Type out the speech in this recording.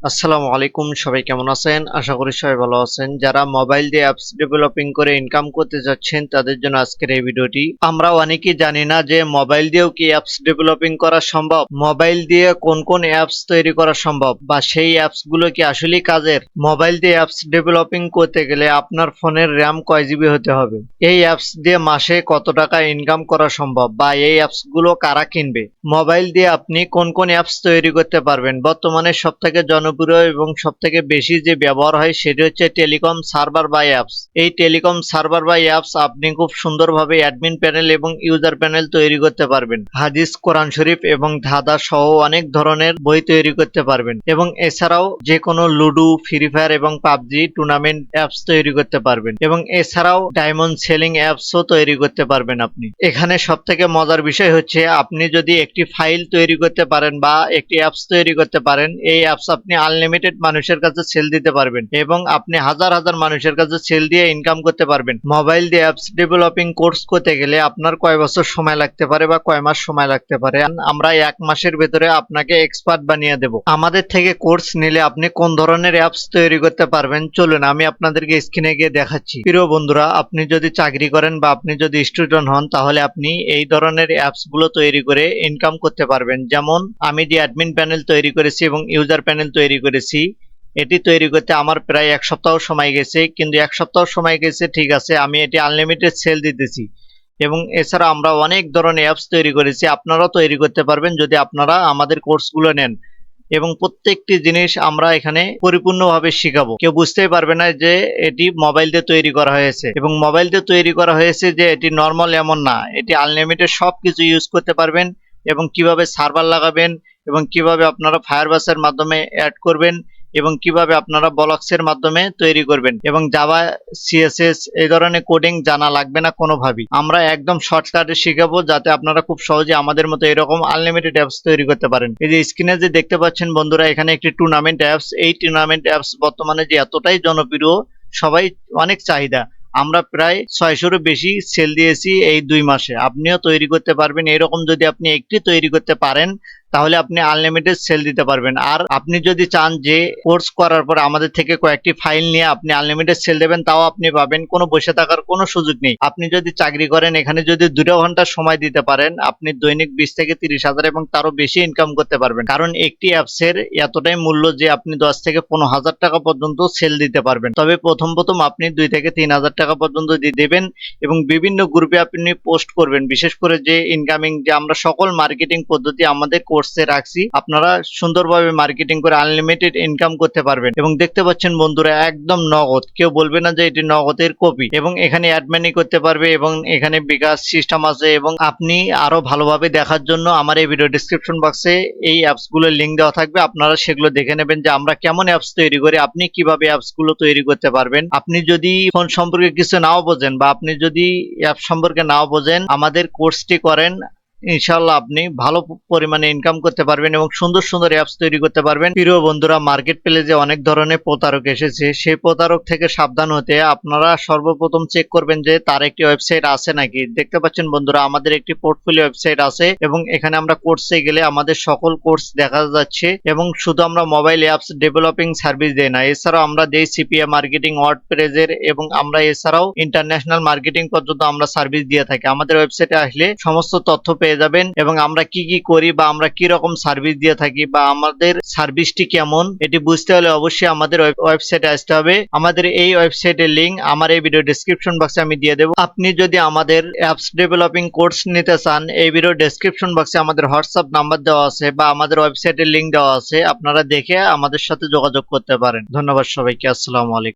আসসালামু আলাইকুম, সবাই কেমন আছেন? আশা করি সবাই ভালো আছেন। যারা মোবাইল দিয়ে অ্যাপস ডেভেলপিং করে ইনকাম করতে যাচ্ছেন, তাদের জন্য আজকের এই ভিডিওটি। আমরা অনেকেই জানি না যে মোবাইল দিয়েও কি অ্যাপস ডেভেলপিং করা সম্ভব? মোবাইল দিয়ে কোন কোন অ্যাপস তৈরি করা সম্ভব? বা সেই অ্যাপসগুলো কি আসলেই কাজের? মোবাইল দিয়ে অ্যাপস ডেভেলপিং করতে গেলে আপনার ফোনের র্যাম কয় জিবি হতে হবে? এই অ্যাপস দিয়ে মাসে কত টাকা ইনকাম করা সম্ভব? বা এই অ্যাপসগুলো কারা কিনবে? মোবাইল দিয়ে আপনি কোন কোন অ্যাপস তৈরি করতে পারবেন? বর্তমানে সব থেকে জনপ্রিয় এবং সব থেকে বেশি যে ব্যবহার হয় সেটি হচ্ছে টেলিকম সার্ভার বাই অ্যাপস। এই টেলিকম সার্ভার বাই অ্যাপস আপনি খুব সুন্দরভাবে অ্যাডমিন প্যানেল এবং ইউজার প্যানেল তৈরি করতে পারবেন। হাদিস, কোরআন শরীফ এবং ধাঁধা সহ অনেক ধরনের বই তৈরি করতে পারবেন এবং এছাড়াও যে কোনো লুডু, ফ্রি ফায়ার এবং পাবজি টুর্নামেন্ট অ্যাপস তৈরি করতে পারবেন এবং এছাড়াও ডায়মন্ড সেলিং অ্যাপসও তৈরি করতে পারবেন আপনি। এখানে সব থেকে মজার বিষয় হচ্ছে আপনি যদি একটি ফাইল তৈরি করতে পারেন বা একটি অ্যাপস তৈরি করতে পারেন, এই অ্যাপস আপনি আনলিমিটেড মানুষের কাছে সেল দিতে পারবেন এবং আপনি হাজার হাজার মানুষের কাছে সেল দিয়ে ইনকাম করতে পারবেন। মোবাইল দিয়ে অ্যাপস ডেভেলপিং কোর্স করতে গেলে আপনার কয় বছর সময় লাগতে পারে বা কয় মাস সময় লাগতে পারে? আমরা এক মাসের ভেতরে আপনাকে এক্সপার্ট বানিয়ে দেব। আমাদের থেকে কোর্স নিলে আপনি কোন ধরনের অ্যাপস তৈরি করতে পারবেন? চলুন, আমি আপনাদেরকে স্ক্রিনে গিয়ে দেখাচ্ছি। প্রিয় বন্ধুরা, আপনি যদি চাকরি করেন বা আপনি যদি স্টুডেন্ট হন, তাহলে আপনি এই ধরনের অ্যাপসগুলো তৈরি করে ইনকাম করতে পারবেন। যেমন, আমি যে অ্যাডমিন প্যানেল তৈরি করেছি এবং ইউজার প্যানেল তৈরি করেছি। এটি তৈরি করতে আমার প্রায় এক সপ্তাহ সময় গেছে, কিন্তু এক সপ্তাহ সময় গেছে, ঠিক আছে, আমি এটি আনলিমিটেড সেল দিতেছি। এবং এছাড়া আমরা অনেক ধরনের অ্যাপস তৈরি করেছি, আপনারাও তৈরি করতে পারবেন যদি আপনারা আমাদের কোর্সগুলো নেন। এবং প্রত্যেকটি জিনিস আমরা এখানে পরিপূর্ণভাবে শিখাবো। কেউ বুঝতেই পারবে না যে এটি মোবাইল দিয়ে তৈরি করা হয়েছে। এবং মোবাইল দিয়ে তৈরি করা হয়েছে যে এটি নর্মাল এমন না, এটি আনলিমিটেড সব কিছু ইউজ করতে পারবেন। এবং কীভাবে সার্ভার লাগাবেন এবং কীভাবে আপনারা ফায়ারবাসের মাধ্যমে অ্যাড করবেন এবং কীভাবে আপনারা ব্লকসের মাধ্যমে তৈরি করবেন এবং জাভা, সিএসএস এই ধরনের কোডিং জানা লাগবে না কোনোভাবেই। আমরা একদম শর্টকাটে শিখাবো যাতে আপনারা খুব সহজে আমাদের মতো এরকম আনলিমিটেড অ্যাপস তৈরি করতে পারেন। এই যে স্ক্রিনে যে দেখতে পাচ্ছেন বন্ধুরা, এখানে একটি টুর্নামেন্ট অ্যাপস এই টুর্নামেন্ট অ্যাপস বর্তমানে যে এতটাই জনপ্রিয়, সবাই অনেক চাহিদা। আমরা প্রায় ছয়শোরও বেশি সেল দিয়েছি এই দুই মাসে। আপনিও তৈরি করতে পারবেন। এরকম যদি আপনি একটি তৈরি করতে পারেন তাহলে আপনি আনলিমিটেড সেল দিতে পারবেন। আর আপনি যদি চান যে কোর্স করার পর আমাদের থেকে কয়েকটি ফাইল নিয়ে আপনি আনলিমিটেড সেল দেবেন, তাও আপনি পাবেন। কোনো বসে থাকার কোনো সুযোগ নেই। আপনি যদি চাকরি করেন, এখানে যদি দুটো ঘণ্টা সময় দিতে পারেন, আপনি দৈনিক বিশ থেকে তিরিশ হাজার এবং তারও বেশি ইনকাম করতে পারবেন। কারণ একটি অ্যাপসের এতটাই মূল্য যে আপনি দশ থেকে পনেরো হাজার টাকা পর্যন্ত সেল দিতে পারবেন। তবে প্রথম প্রথম আপনি দুই থেকে তিন হাজার টাকা পর্যন্ত দিয়ে দেবেন এবং বিভিন্ন গ্রুপে আপনি পোস্ট করবেন। বিশেষ করে যে ইনকামিং যে আমরা সকল মার্কেটিং পদ্ধতি আমাদের কোর্সে রাখছি। আপনারা সুন্দরভাবে মার্কেটিং করে আনলিমিটেড ইনকাম করতে পারবেন। এবং দেখতে পাচ্ছেন বন্ধুরা, একদম নগদ। কেউ বলবে না যে এটি নগদের কপি এবং এখানে অ্যাডমিনই করতে পারবে এবং এখানে বিকাশ সিস্টেম আছে এবং আপনি আরও ভালোভাবে দেখার জন্য আমার এই ভিডিও ডিসক্রিপশন বক্সে এই অ্যাপসগুলোর লিঙ্ক দেওয়া থাকবে। আপনারা সেগুলো দেখে নেবেন যে আমরা কেমন অ্যাপস তৈরি করি, আপনি কীভাবে অ্যাপসগুলো তৈরি করতে পারবেন। আপনি যদি ফোন সম্পর্কে কিছু নাও বোঝেন বা আপনি যদি অ্যাপ সম্পর্কে নাও বোঝেন, আমাদের কোর্সটি করেন ইনশাল্লাহ আপনি ভালো পরিমাণে ইনকাম করতে পারবেন এবং সুন্দর সুন্দর অ্যাপস তৈরি করতে পারবেন। প্রিয় বন্ধুরা মার্কেট প্লেসে অনেক ধরনের প্রতারক এসেছে। সেই প্রতারক থেকে সাবধান হতে আপনারা সর্বপ্রথম চেক করবেন যে তার একটি ওয়েবসাইট আছে নাকি। দেখতে পাচ্ছেন বন্ধুরা, আমাদের একটি পোর্টফোলিও ওয়েবসাইট আছে এবং এখানে আমরা কোর্সে গেলে আমাদের সকল কোর্স দেখা যাচ্ছে এবং শুধু আমরা মোবাইল অ্যাপস ডেভেলপিং সার্ভিস দেই না, এছাড়াও আমরা দেই সিপিএ মার্কেটিং ওয়ার্ড প্রেজের এবং আমরা এছাড়াও ইন্টারন্যাশনাল মার্কেটিং পর্যন্ত আমরা সার্ভিস দিয়ে থাকি। আমাদের ওয়েবসাইটে আসলে সমস্ত তথ্য পেয়ে যাবেন এবং আমরা কি কি করি বা আমরা কি রকম সার্ভিস দিয়ে থাকি বা আমাদের সার্ভিসটি কেমন, এটি বুঝতে হলে অবশ্যই আমাদের ওয়েবসাইটে আসতে হবে। আমাদের এই ওয়েবসাইটের লিঙ্ক আমার এই ভিডিও ডিসক্রিপশন বক্সে আমি দিয়ে দেবো। আপনি যদি আমাদের অ্যাপস ডেভেলপিং কোর্স নিতে চান, এই ভিডিও ডেসক্রিপশন বক্সে আমাদের হোয়াটসঅ্যাপ নাম্বার দেওয়া আছে বা আমাদের ওয়েবসাইটের লিঙ্ক দেওয়া আছে। আপনারা দেখে আমাদের সাথে যোগাযোগ করতে পারেন। ধন্যবাদ সবাইকে। আসসালামু আলাইকুম।